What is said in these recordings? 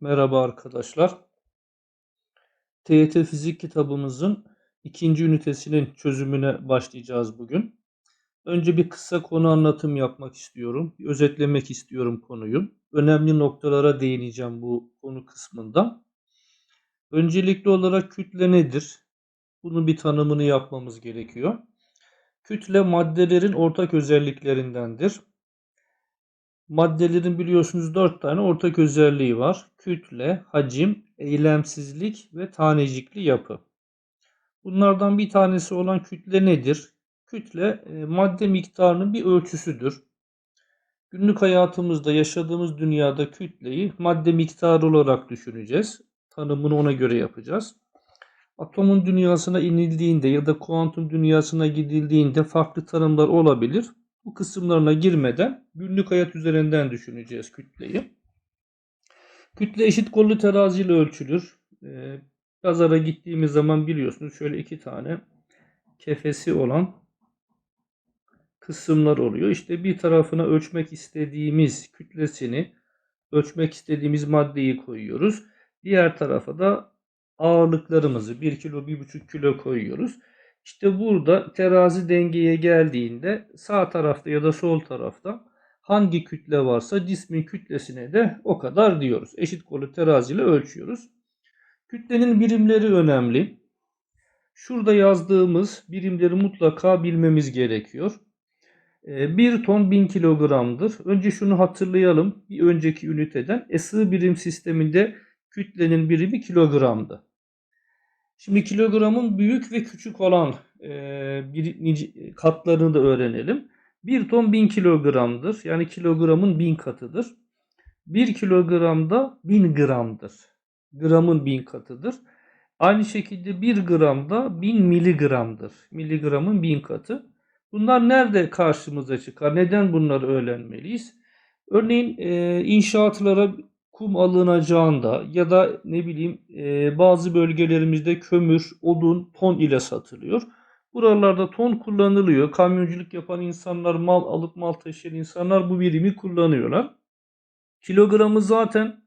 Merhaba arkadaşlar. TYT Fizik kitabımızın ikinci ünitesinin çözümüne başlayacağız bugün. Önce bir kısa konu anlatım yapmak istiyorum. Bir özetlemek istiyorum konuyu. Önemli noktalara değineceğim bu konu kısmında. Öncelikli olarak kütle nedir? Bunun bir tanımını yapmamız gerekiyor. Kütle maddelerin ortak özelliklerindendir. Maddelerin biliyorsunuz 4 tane ortak özelliği var. Kütle, hacim, eylemsizlik ve tanecikli yapı. Bunlardan bir tanesi olan kütle nedir? Kütle e, madde miktarının bir ölçüsüdür. Günlük hayatımızda yaşadığımız dünyada kütleyi madde miktarı olarak düşüneceğiz. Tanımını ona göre yapacağız. Atomun dünyasına inildiğinde ya da kuantum dünyasına gidildiğinde farklı tanımlar olabilir. Bu kısımlarına girmeden günlük hayat üzerinden düşüneceğiz kütleyi. Kütle eşit kollu teraziyle ölçülür. Ee, pazara gittiğimiz zaman biliyorsunuz şöyle iki tane kefesi olan kısımlar oluyor. İşte bir tarafına ölçmek istediğimiz kütlesini, ölçmek istediğimiz maddeyi koyuyoruz. Diğer tarafa da ağırlıklarımızı 1 kilo 1,5 kilo koyuyoruz. İşte burada terazi dengeye geldiğinde sağ tarafta ya da sol tarafta hangi kütle varsa cismin kütlesine de o kadar diyoruz. Eşit kolu teraziyle ölçüyoruz. Kütlenin birimleri önemli. Şurada yazdığımız birimleri mutlaka bilmemiz gerekiyor. 1 ee, ton 1000 kilogramdır. Önce şunu hatırlayalım. Bir önceki üniteden ısı birim sisteminde kütlenin birimi kilogramdı. Şimdi kilogramın büyük ve küçük olan e, bir, katlarını da öğrenelim. 1 ton 1000 kilogramdır. Yani kilogramın 1000 katıdır. 1 kilogramda 1000 gramdır. Gramın 1000 katıdır. Aynı şekilde 1 gramda 1000 miligramdır. Miligramın 1000 katı. Bunlar nerede karşımıza çıkar? Neden bunları öğrenmeliyiz? Örneğin e, inşaatlara kum alınacağında ya da ne bileyim e, bazı bölgelerimizde kömür, odun ton ile satılıyor. Buralarda ton kullanılıyor. Kamyonculuk yapan insanlar, mal alıp mal taşıyan insanlar bu birimi kullanıyorlar. Kilogramı zaten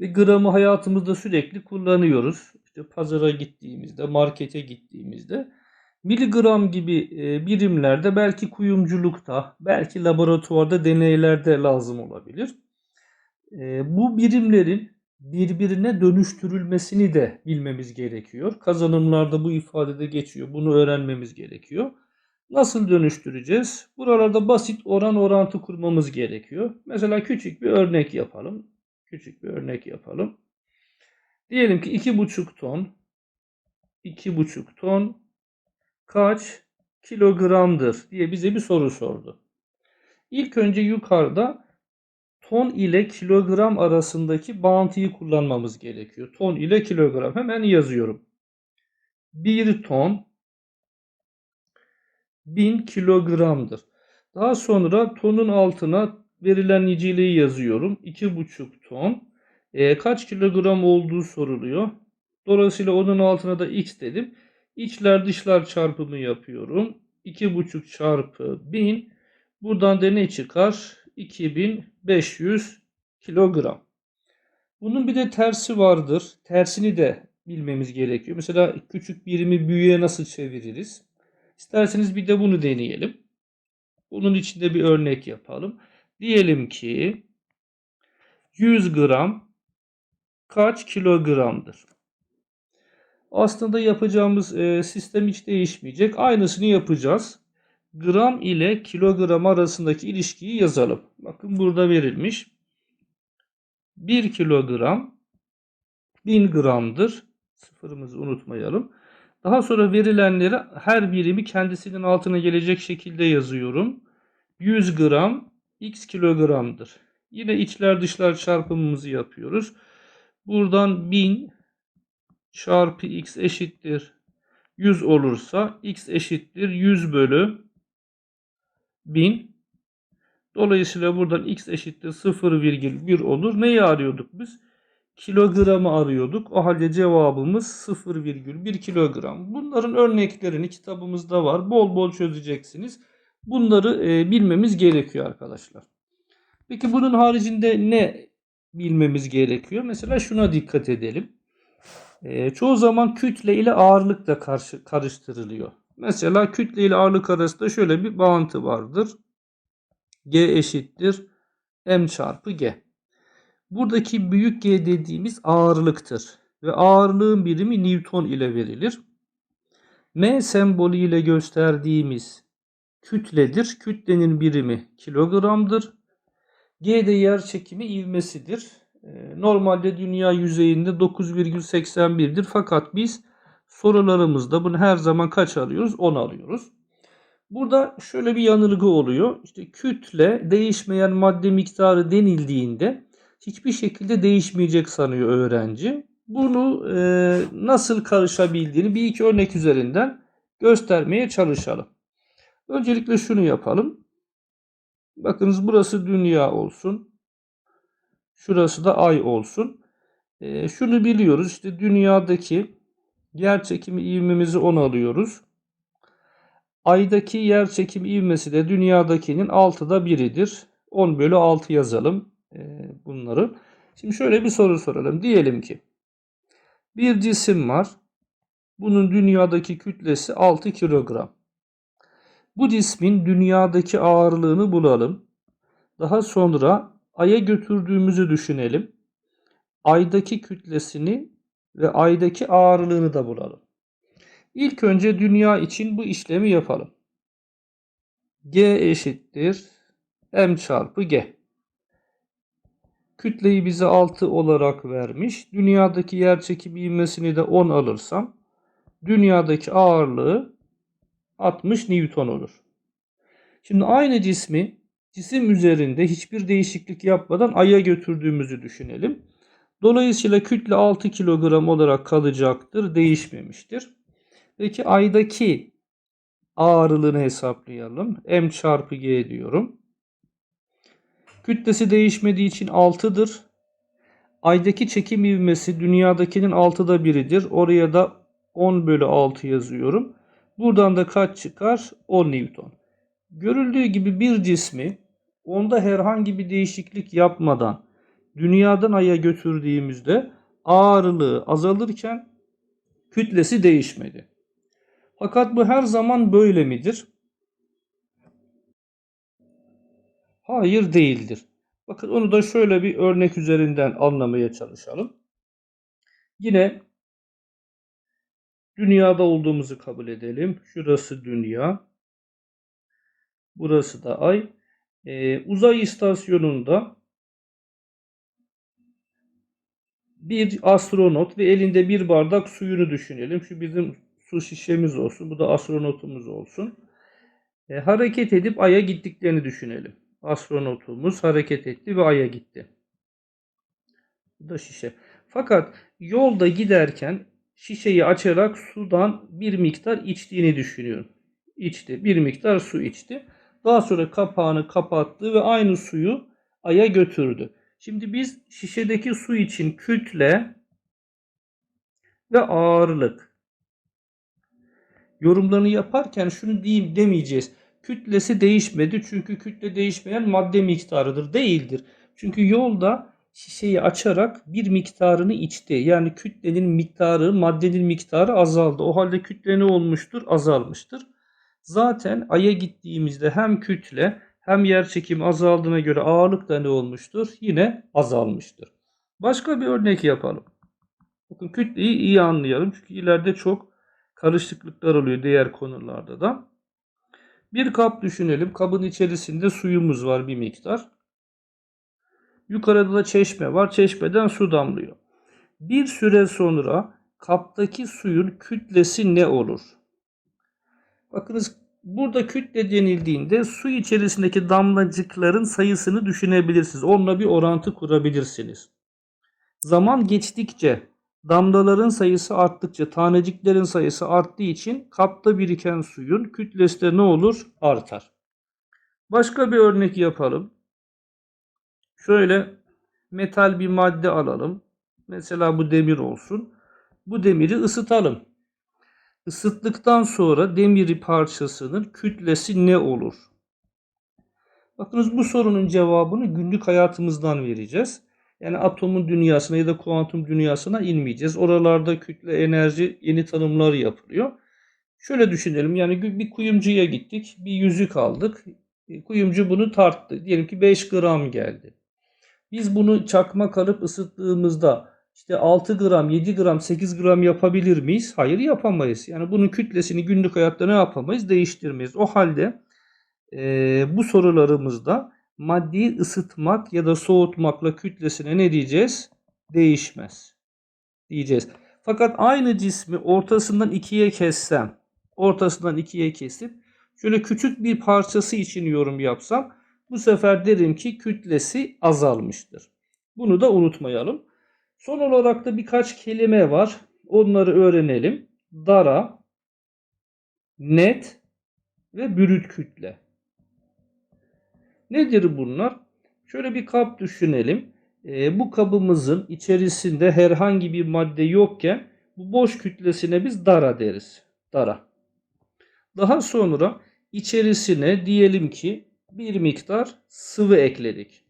ve gramı hayatımızda sürekli kullanıyoruz. İşte pazara gittiğimizde, markete gittiğimizde miligram gibi e, birimlerde belki kuyumculukta, belki laboratuvarda deneylerde lazım olabilir bu birimlerin birbirine dönüştürülmesini de bilmemiz gerekiyor. Kazanımlarda bu ifadede geçiyor. Bunu öğrenmemiz gerekiyor. Nasıl dönüştüreceğiz? Buralarda basit oran orantı kurmamız gerekiyor. Mesela küçük bir örnek yapalım. Küçük bir örnek yapalım. Diyelim ki 2,5 ton 2,5 ton kaç kilogramdır diye bize bir soru sordu. İlk önce yukarıda ton ile kilogram arasındaki bağıntıyı kullanmamız gerekiyor. Ton ile kilogram. Hemen yazıyorum. 1 ton 1000 kilogramdır. Daha sonra tonun altına verilen niceliği yazıyorum. 2,5 ton. E, kaç kilogram olduğu soruluyor. Dolayısıyla onun altına da x dedim. İçler dışlar çarpımı yapıyorum. 2,5 çarpı 1000. Buradan da ne çıkar? 2500 kilogram. Bunun bir de tersi vardır. Tersini de bilmemiz gerekiyor. Mesela küçük birimi büyüğe nasıl çeviririz? İsterseniz bir de bunu deneyelim. Bunun içinde bir örnek yapalım. Diyelim ki 100 gram kaç kilogramdır? Aslında yapacağımız e, sistem hiç değişmeyecek. Aynısını yapacağız gram ile kilogram arasındaki ilişkiyi yazalım. Bakın burada verilmiş. 1 kilogram 1000 gramdır. Sıfırımızı unutmayalım. Daha sonra verilenleri her birimi kendisinin altına gelecek şekilde yazıyorum. 100 gram x kilogramdır. Yine içler dışlar çarpımımızı yapıyoruz. Buradan 1000 çarpı x eşittir 100 olursa x eşittir 100 bölü 1000. Dolayısıyla buradan x eşittir 0,1 olur. Neyi arıyorduk biz? Kilogramı arıyorduk. O halde cevabımız 0,1 kilogram. Bunların örneklerini kitabımızda var. Bol bol çözeceksiniz. Bunları e, bilmemiz gerekiyor arkadaşlar. Peki bunun haricinde ne bilmemiz gerekiyor? Mesela şuna dikkat edelim. E, çoğu zaman kütle ile ağırlık da karşı, karıştırılıyor. Mesela kütle ile ağırlık arasında şöyle bir bağıntı vardır. G eşittir M çarpı G. Buradaki büyük G dediğimiz ağırlıktır. Ve ağırlığın birimi Newton ile verilir. M sembolü ile gösterdiğimiz kütledir. Kütlenin birimi kilogramdır. G de yer çekimi ivmesidir. Ee, Normalde dünya yüzeyinde 9,81'dir. Fakat biz sorularımızda bunu her zaman kaç alıyoruz? 10 alıyoruz. Burada şöyle bir yanılgı oluyor. İşte kütle değişmeyen madde miktarı denildiğinde hiçbir şekilde değişmeyecek sanıyor öğrenci. Bunu e, nasıl karışabildiğini bir iki örnek üzerinden göstermeye çalışalım. Öncelikle şunu yapalım. Bakınız burası dünya olsun. Şurası da ay olsun. E, şunu biliyoruz. İşte dünyadaki yer çekimi ivmemizi 10 alıyoruz. Aydaki yer çekimi ivmesi de dünyadakinin 6'da 1'idir. 10 bölü 6 yazalım e, bunları. Şimdi şöyle bir soru soralım. Diyelim ki bir cisim var. Bunun dünyadaki kütlesi 6 kilogram. Bu cismin dünyadaki ağırlığını bulalım. Daha sonra Ay'a götürdüğümüzü düşünelim. Ay'daki kütlesini ve Ay'daki ağırlığını da bulalım. İlk önce dünya için bu işlemi yapalım. G eşittir M çarpı G. Kütleyi bize 6 olarak vermiş. Dünyadaki yer çekimi ivmesini de 10 alırsam dünyadaki ağırlığı 60 Newton olur. Şimdi aynı cismi cisim üzerinde hiçbir değişiklik yapmadan Ay'a götürdüğümüzü düşünelim. Dolayısıyla kütle 6 kilogram olarak kalacaktır, değişmemiştir. Peki Ay'daki ağırlığını hesaplayalım. M çarpı G diyorum. Kütlesi değişmediği için 6'dır. Aydaki çekim ivmesi dünyadakinin 6'da 1'idir. Oraya da 10 bölü 6 yazıyorum. Buradan da kaç çıkar? 10 Newton. Görüldüğü gibi bir cismi onda herhangi bir değişiklik yapmadan dünyadan aya götürdüğümüzde ağırlığı azalırken kütlesi değişmedi. Fakat bu her zaman böyle midir? Hayır değildir. Bakın onu da şöyle bir örnek üzerinden anlamaya çalışalım. Yine dünyada olduğumuzu kabul edelim. Şurası dünya. Burası da ay. Ee, uzay istasyonunda bir astronot ve elinde bir bardak suyunu düşünelim. Şu bizim su şişemiz olsun. Bu da astronotumuz olsun. E, hareket edip Ay'a gittiklerini düşünelim. Astronotumuz hareket etti ve Ay'a gitti. Bu da şişe. Fakat yolda giderken şişeyi açarak sudan bir miktar içtiğini düşünüyorum. İçti. Bir miktar su içti. Daha sonra kapağını kapattı ve aynı suyu Ay'a götürdü. Şimdi biz şişedeki su için kütle ve ağırlık yorumlarını yaparken şunu diyeyim demeyeceğiz. Kütlesi değişmedi çünkü kütle değişmeyen madde miktarıdır. Değildir. Çünkü yolda şişeyi açarak bir miktarını içti. Yani kütlenin miktarı, maddenin miktarı azaldı. O halde kütle ne olmuştur? Azalmıştır. Zaten Ay'a gittiğimizde hem kütle hem yer çekimi azaldığına göre ağırlık da ne olmuştur? Yine azalmıştır. Başka bir örnek yapalım. Bakın kütleyi iyi anlayalım. Çünkü ileride çok karışıklıklar oluyor diğer konularda da. Bir kap düşünelim. Kabın içerisinde suyumuz var bir miktar. Yukarıda da çeşme var. Çeşmeden su damlıyor. Bir süre sonra kaptaki suyun kütlesi ne olur? Bakınız burada kütle denildiğinde su içerisindeki damlacıkların sayısını düşünebilirsiniz. Onunla bir orantı kurabilirsiniz. Zaman geçtikçe damlaların sayısı arttıkça taneciklerin sayısı arttığı için kapta biriken suyun kütlesi de ne olur? Artar. Başka bir örnek yapalım. Şöyle metal bir madde alalım. Mesela bu demir olsun. Bu demiri ısıtalım. Isıttıktan sonra demiri parçasının kütlesi ne olur? Bakınız bu sorunun cevabını günlük hayatımızdan vereceğiz. Yani atomun dünyasına ya da kuantum dünyasına inmeyeceğiz. Oralarda kütle, enerji yeni tanımlar yapılıyor. Şöyle düşünelim yani bir kuyumcuya gittik, bir yüzük aldık. E, Kuyumcu bunu tarttı. Diyelim ki 5 gram geldi. Biz bunu çakmak alıp ısıttığımızda işte 6 gram, 7 gram, 8 gram yapabilir miyiz? Hayır yapamayız. Yani bunun kütlesini günlük hayatta ne yapamayız? Değiştirmeyiz. O halde e, bu sorularımızda maddeyi ısıtmak ya da soğutmakla kütlesine ne diyeceğiz? Değişmez. Diyeceğiz. Fakat aynı cismi ortasından ikiye kessem, ortasından ikiye kesip şöyle küçük bir parçası için yorum yapsam bu sefer derim ki kütlesi azalmıştır. Bunu da unutmayalım. Son olarak da birkaç kelime var. Onları öğrenelim. Dara, net ve brüt kütle. Nedir bunlar? Şöyle bir kap düşünelim. Ee, bu kabımızın içerisinde herhangi bir madde yokken bu boş kütlesine biz dara deriz. Dara. Daha sonra içerisine diyelim ki bir miktar sıvı ekledik.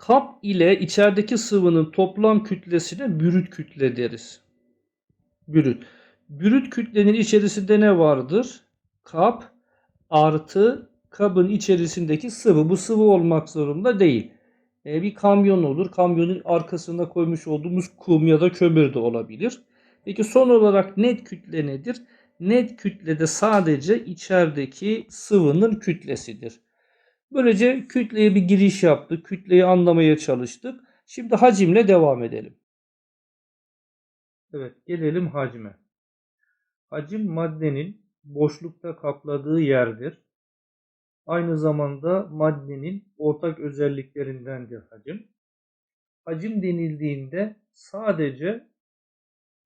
Kap ile içerideki sıvının toplam kütlesine bürüt kütle deriz. Bürüt. Bürüt kütlenin içerisinde ne vardır? Kap artı kabın içerisindeki sıvı. Bu sıvı olmak zorunda değil. E, bir kamyon olur. Kamyonun arkasında koymuş olduğumuz kum ya da kömür de olabilir. Peki son olarak net kütle nedir? Net kütlede sadece içerideki sıvının kütlesidir. Böylece kütleye bir giriş yaptık. Kütleyi anlamaya çalıştık. Şimdi hacimle devam edelim. Evet gelelim hacme. Hacim maddenin boşlukta kapladığı yerdir. Aynı zamanda maddenin ortak özelliklerindendir hacim. Hacim denildiğinde sadece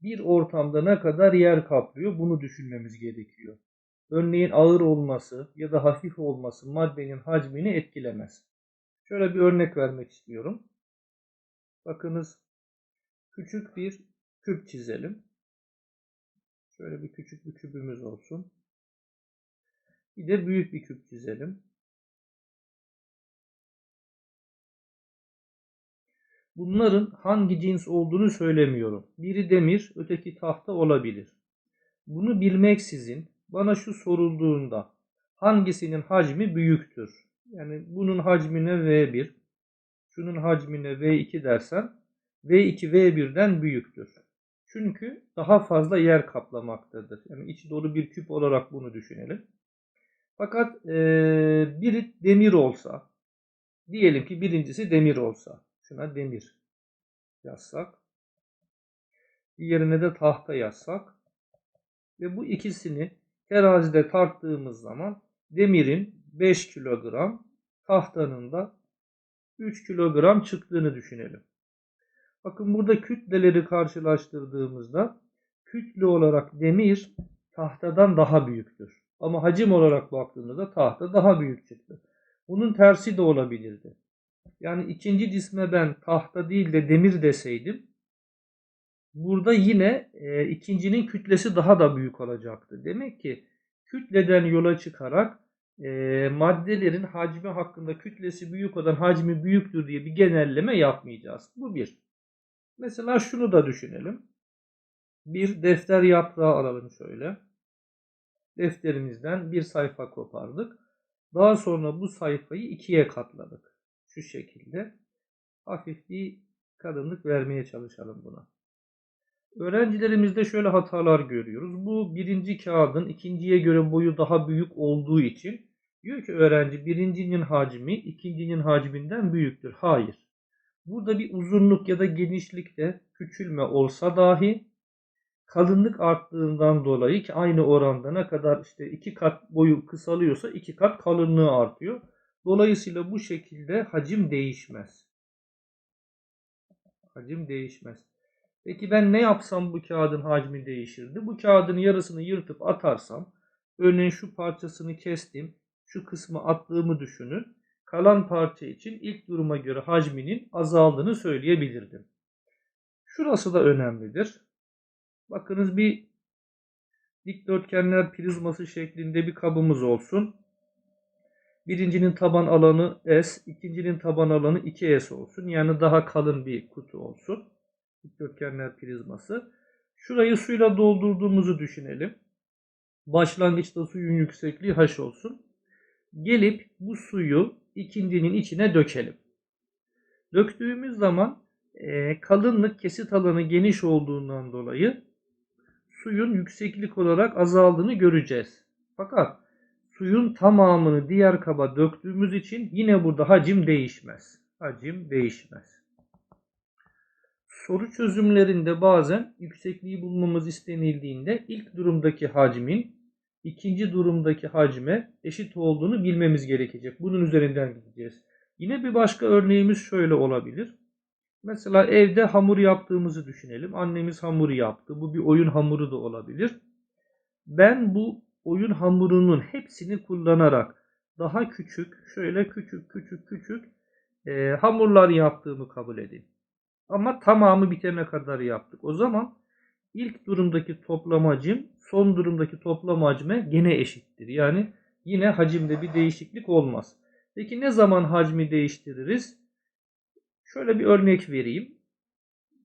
bir ortamda ne kadar yer kaplıyor bunu düşünmemiz gerekiyor. Örneğin ağır olması ya da hafif olması maddenin hacmini etkilemez. Şöyle bir örnek vermek istiyorum. Bakınız küçük bir küp çizelim. Şöyle bir küçük bir kübümüz olsun. Bir de büyük bir küp çizelim. Bunların hangi cins olduğunu söylemiyorum. Biri demir, öteki tahta olabilir. Bunu bilmeksizin bana şu sorulduğunda hangisinin hacmi büyüktür? Yani bunun hacmine V1, şunun hacmine V2 dersen V2 V1'den büyüktür. Çünkü daha fazla yer kaplamaktadır. Yani içi dolu bir küp olarak bunu düşünelim. Fakat e, biri demir olsa, diyelim ki birincisi demir olsa, şuna demir yazsak, diğerine de tahta yazsak ve bu ikisini terazide tarttığımız zaman demirin 5 kilogram, tahtanın da 3 kilogram çıktığını düşünelim. Bakın burada kütleleri karşılaştırdığımızda kütle olarak demir tahtadan daha büyüktür. Ama hacim olarak baktığımızda tahta daha büyük çıktı. Bunun tersi de olabilirdi. Yani ikinci cisme ben tahta değil de demir deseydim burada yine e, ikincinin kütlesi daha da büyük olacaktı. Demek ki kütleden yola çıkarak e, maddelerin hacmi hakkında kütlesi büyük olan hacmi büyüktür diye bir genelleme yapmayacağız. Bu bir. Mesela şunu da düşünelim. Bir defter yaprağı alalım şöyle defterimizden bir sayfa kopardık. Daha sonra bu sayfayı ikiye katladık. Şu şekilde. Hafif bir kalınlık vermeye çalışalım buna. Öğrencilerimizde şöyle hatalar görüyoruz. Bu birinci kağıdın ikinciye göre boyu daha büyük olduğu için diyor ki öğrenci birincinin hacmi ikincinin hacminden büyüktür. Hayır. Burada bir uzunluk ya da genişlikte küçülme olsa dahi kalınlık arttığından dolayı ki aynı oranda ne kadar işte iki kat boyu kısalıyorsa iki kat kalınlığı artıyor. Dolayısıyla bu şekilde hacim değişmez. Hacim değişmez. Peki ben ne yapsam bu kağıdın hacmi değişirdi? Bu kağıdın yarısını yırtıp atarsam, örneğin şu parçasını kestim, şu kısmı attığımı düşünün. Kalan parça için ilk duruma göre hacminin azaldığını söyleyebilirdim. Şurası da önemlidir. Bakınız bir dikdörtgenler prizması şeklinde bir kabımız olsun. Birincinin taban alanı S, ikincinin taban alanı 2S olsun. Yani daha kalın bir kutu olsun. Dikdörtgenler prizması. Şurayı suyla doldurduğumuzu düşünelim. Başlangıçta suyun yüksekliği H olsun. Gelip bu suyu ikincinin içine dökelim. Döktüğümüz zaman e, kalınlık kesit alanı geniş olduğundan dolayı suyun yükseklik olarak azaldığını göreceğiz. Fakat suyun tamamını diğer kaba döktüğümüz için yine burada hacim değişmez. Hacim değişmez. Soru çözümlerinde bazen yüksekliği bulmamız istenildiğinde ilk durumdaki hacmin ikinci durumdaki hacme eşit olduğunu bilmemiz gerekecek. Bunun üzerinden gideceğiz. Yine bir başka örneğimiz şöyle olabilir. Mesela evde hamur yaptığımızı düşünelim. Annemiz hamur yaptı. Bu bir oyun hamuru da olabilir. Ben bu oyun hamurunun hepsini kullanarak daha küçük, şöyle küçük küçük küçük e, hamurlar yaptığımı kabul edin. Ama tamamı bitene kadar yaptık. O zaman ilk durumdaki toplam hacim son durumdaki toplam hacme gene eşittir. Yani yine hacimde bir değişiklik olmaz. Peki ne zaman hacmi değiştiririz? Şöyle bir örnek vereyim.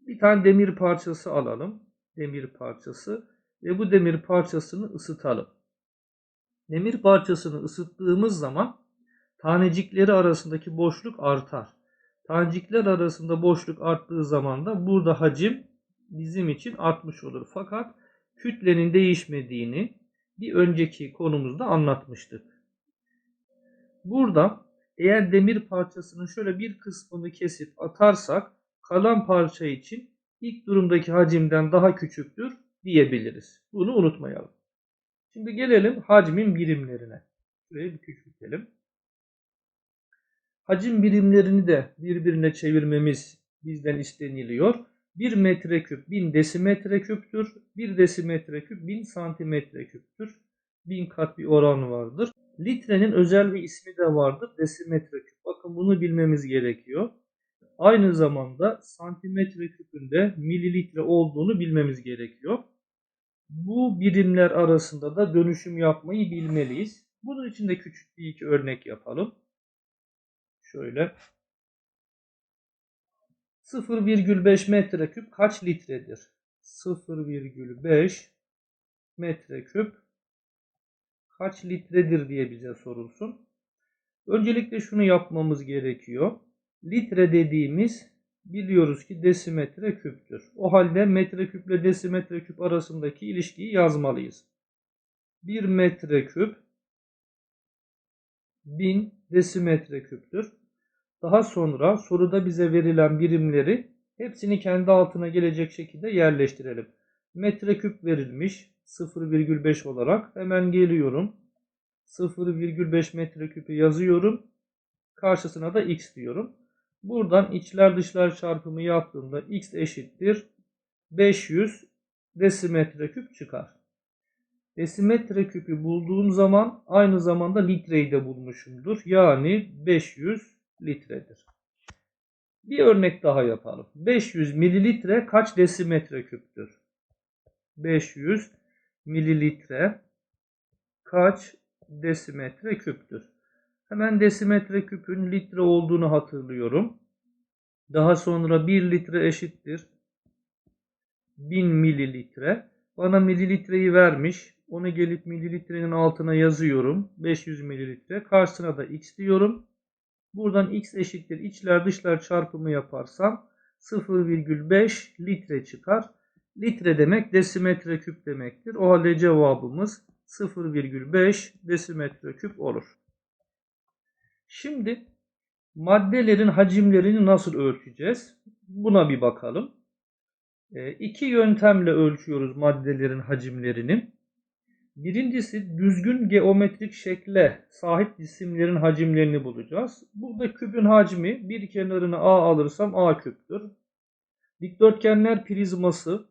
Bir tane demir parçası alalım. Demir parçası ve bu demir parçasını ısıtalım. Demir parçasını ısıttığımız zaman tanecikleri arasındaki boşluk artar. Tanecikler arasında boşluk arttığı zaman da burada hacim bizim için artmış olur. Fakat kütlenin değişmediğini bir önceki konumuzda anlatmıştık. Burada eğer demir parçasının şöyle bir kısmını kesip atarsak kalan parça için ilk durumdaki hacimden daha küçüktür diyebiliriz. Bunu unutmayalım. Şimdi gelelim hacmin birimlerine. Şurayı bir küçültelim. Hacim birimlerini de birbirine çevirmemiz bizden isteniliyor. 1 metreküp 1000 desimetre küptür. 1 desimetre küp 1000 santimetre küptür. 1000 kat bir oran vardır. Litrenin özel bir ismi de vardır. Desimetre küp. Bakın bunu bilmemiz gerekiyor. Aynı zamanda santimetre küpünde mililitre olduğunu bilmemiz gerekiyor. Bu birimler arasında da dönüşüm yapmayı bilmeliyiz. Bunun için de küçük bir iki örnek yapalım. Şöyle 0,5 metreküp kaç litredir? 0,5 metreküp kaç litredir diye bize sorulsun. Öncelikle şunu yapmamız gerekiyor. Litre dediğimiz biliyoruz ki desimetre küptür. O halde metreküp ile desimetre küp arasındaki ilişkiyi yazmalıyız. 1 metreküp 1000 desimetre küptür. Daha sonra soruda bize verilen birimleri hepsini kendi altına gelecek şekilde yerleştirelim. Metreküp verilmiş 0,5 olarak hemen geliyorum. 0,5 metreküpü yazıyorum. Karşısına da x diyorum. Buradan içler dışlar çarpımı yaptığımda x eşittir 500 desimetre küp çıkar. Desimetre küpü bulduğum zaman aynı zamanda litreyi de bulmuşumdur. Yani 500 litredir. Bir örnek daha yapalım. 500 mililitre kaç desimetre küptür? 500 mililitre kaç desimetre küptür? Hemen desimetre küpün litre olduğunu hatırlıyorum. Daha sonra 1 litre eşittir 1000 mililitre. Bana mililitreyi vermiş. Onu gelip mililitrenin altına yazıyorum. 500 mililitre. Karşısına da x diyorum. Buradan x eşittir içler dışlar çarpımı yaparsam 0,5 litre çıkar. Litre demek desimetre küp demektir. O halde cevabımız 0,5 desimetre küp olur. Şimdi maddelerin hacimlerini nasıl ölçeceğiz? Buna bir bakalım. E, iki yöntemle ölçüyoruz maddelerin hacimlerini. Birincisi düzgün geometrik şekle sahip cisimlerin hacimlerini bulacağız. Burada küpün hacmi bir kenarını A alırsam A küptür. Dikdörtgenler prizması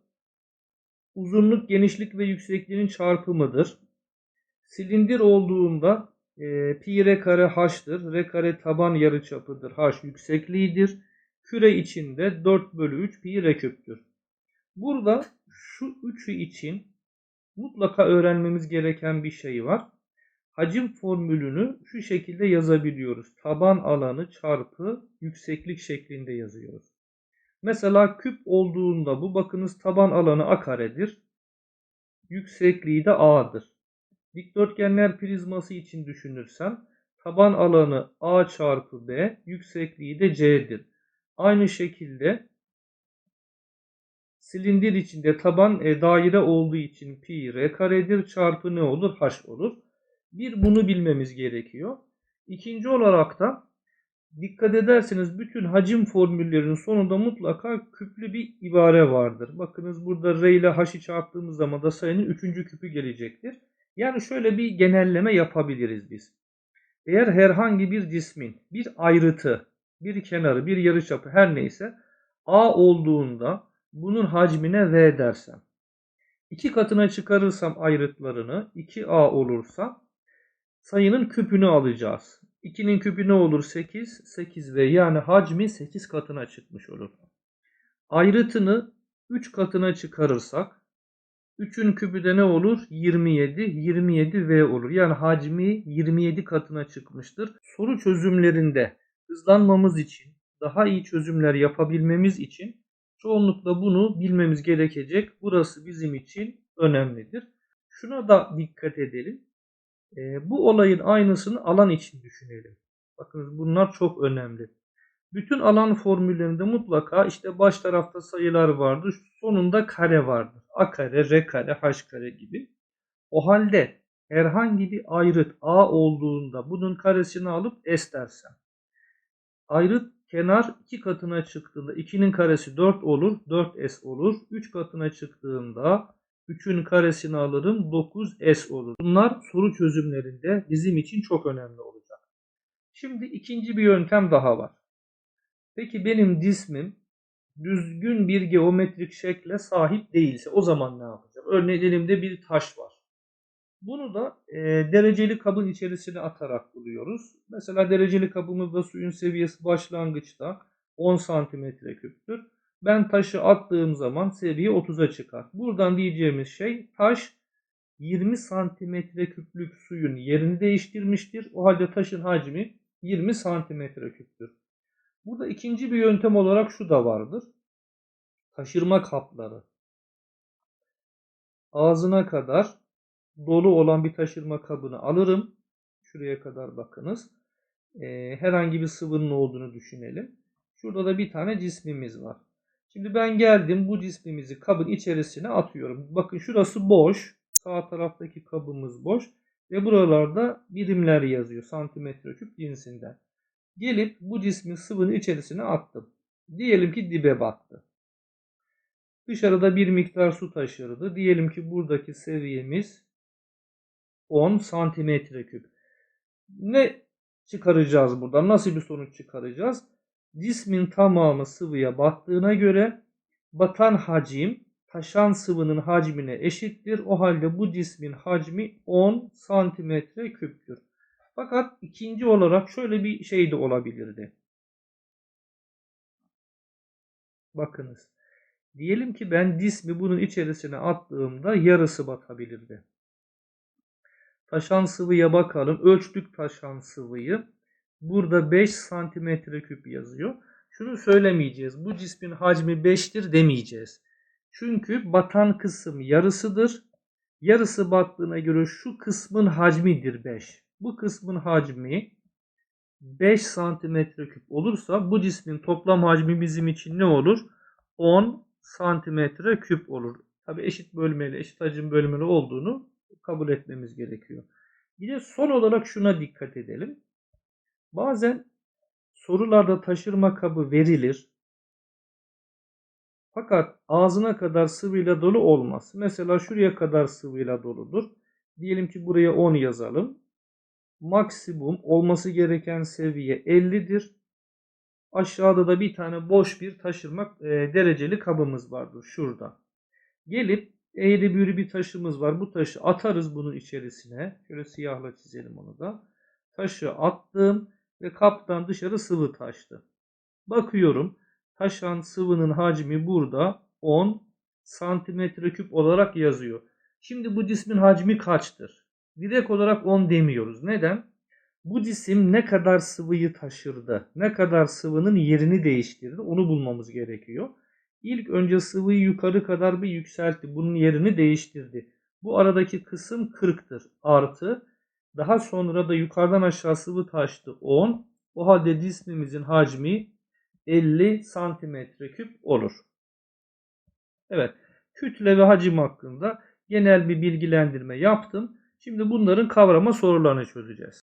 uzunluk, genişlik ve yüksekliğinin çarpımıdır. Silindir olduğunda e, pi r kare h'tır. R kare taban yarıçapıdır. H yüksekliğidir. Küre içinde 4 bölü 3 pi r küptür. Burada şu üçü için mutlaka öğrenmemiz gereken bir şey var. hacim formülünü şu şekilde yazabiliyoruz. Taban alanı çarpı yükseklik şeklinde yazıyoruz. Mesela küp olduğunda bu bakınız taban alanı a karedir. Yüksekliği de a'dır. Dikdörtgenler prizması için düşünürsem taban alanı a çarpı b, yüksekliği de c'dir. Aynı şekilde silindir içinde taban e, daire olduğu için pi r karedir çarpı ne olur? h olur. Bir bunu bilmemiz gerekiyor. İkinci olarak da dikkat ederseniz bütün hacim formüllerinin sonunda mutlaka küplü bir ibare vardır. Bakınız burada r ile h'ı çarptığımız zaman da sayının üçüncü küpü gelecektir. Yani şöyle bir genelleme yapabiliriz biz. Eğer herhangi bir cismin bir ayrıtı, bir kenarı, bir yarıçapı her neyse a olduğunda bunun hacmine v dersem. iki katına çıkarırsam ayrıtlarını 2a olursa sayının küpünü alacağız. 2'nin küpü ne olur? 8. 8v yani hacmi 8 katına çıkmış olur. Ayrıtını 3 katına çıkarırsak 3'ün küpü de ne olur? 27. 27v olur. Yani hacmi 27 katına çıkmıştır. Soru çözümlerinde hızlanmamız için, daha iyi çözümler yapabilmemiz için çoğunlukla bunu bilmemiz gerekecek. Burası bizim için önemlidir. Şuna da dikkat edelim. E, bu olayın aynısını alan için düşünelim. Bakın bunlar çok önemli. Bütün alan formüllerinde mutlaka işte baş tarafta sayılar vardır. Sonunda kare vardır. A kare, R kare, H kare gibi. O halde herhangi bir ayrıt A olduğunda bunun karesini alıp S dersem. Ayrıt kenar 2 katına çıktığında 2'nin karesi 4 olur. 4S olur. 3 katına çıktığında 3'ün karesini alırım 9S olur. Bunlar soru çözümlerinde bizim için çok önemli olacak. Şimdi ikinci bir yöntem daha var. Peki benim cismim düzgün bir geometrik şekle sahip değilse o zaman ne yapacağım? Örneğin elimde bir taş var. Bunu da e, dereceli kabın içerisine atarak buluyoruz. Mesela dereceli kabımızda suyun seviyesi başlangıçta 10 santimetre küptür. Ben taşı attığım zaman seviye 30'a çıkar. Buradan diyeceğimiz şey taş 20 santimetre küplük suyun yerini değiştirmiştir. O halde taşın hacmi 20 santimetre küptür. Burada ikinci bir yöntem olarak şu da vardır. Taşırma kapları. Ağzına kadar dolu olan bir taşırma kabını alırım. Şuraya kadar bakınız. Ee, herhangi bir sıvının olduğunu düşünelim. Şurada da bir tane cismimiz var. Şimdi ben geldim bu cismimizi kabın içerisine atıyorum. Bakın şurası boş. Sağ taraftaki kabımız boş. Ve buralarda birimler yazıyor. Santimetre küp cinsinden. Gelip bu cismi sıvının içerisine attım. Diyelim ki dibe battı. Dışarıda bir miktar su taşırdı. Diyelim ki buradaki seviyemiz 10 santimetre küp. Ne çıkaracağız buradan? Nasıl bir sonuç çıkaracağız? Cismin tamamı sıvıya battığına göre batan hacim taşan sıvının hacmine eşittir. O halde bu cismin hacmi 10 santimetre küptür. Fakat ikinci olarak şöyle bir şey de olabilirdi. Bakınız. Diyelim ki ben cismi bunun içerisine attığımda yarısı batabilirdi. Taşan sıvıya bakalım. Ölçtük taşan sıvıyı. Burada 5 santimetre küp yazıyor. Şunu söylemeyeceğiz. Bu cismin hacmi 5'tir demeyeceğiz. Çünkü batan kısım yarısıdır. Yarısı battığına göre şu kısmın hacmidir 5. Bu kısmın hacmi 5 santimetre küp olursa bu cismin toplam hacmi bizim için ne olur? 10 santimetre küp olur. Tabi eşit bölmeli, eşit hacim bölmeli olduğunu kabul etmemiz gerekiyor. Bir de son olarak şuna dikkat edelim. Bazen sorularda taşırma kabı verilir. Fakat ağzına kadar sıvıyla dolu olmaz. Mesela şuraya kadar sıvıyla doludur. Diyelim ki buraya 10 yazalım. Maksimum olması gereken seviye 50'dir. Aşağıda da bir tane boş bir taşırma e, dereceli kabımız vardır şurada. Gelip eğri büğrü bir taşımız var. Bu taşı atarız bunun içerisine. Şöyle siyahla çizelim onu da. Taşı attım ve kaptan dışarı sıvı taştı. Bakıyorum taşan sıvının hacmi burada 10 santimetre küp olarak yazıyor. Şimdi bu cismin hacmi kaçtır? direkt olarak 10 demiyoruz. Neden? Bu cisim ne kadar sıvıyı taşırdı, ne kadar sıvının yerini değiştirdi onu bulmamız gerekiyor. İlk önce sıvıyı yukarı kadar bir yükseltti. Bunun yerini değiştirdi. Bu aradaki kısım 40'tır. Artı daha sonra da yukarıdan aşağı sıvı taştı 10. O halde cismimizin hacmi 50 santimetre küp olur. Evet. Kütle ve hacim hakkında genel bir bilgilendirme yaptım. Şimdi bunların kavrama sorularını çözeceğiz.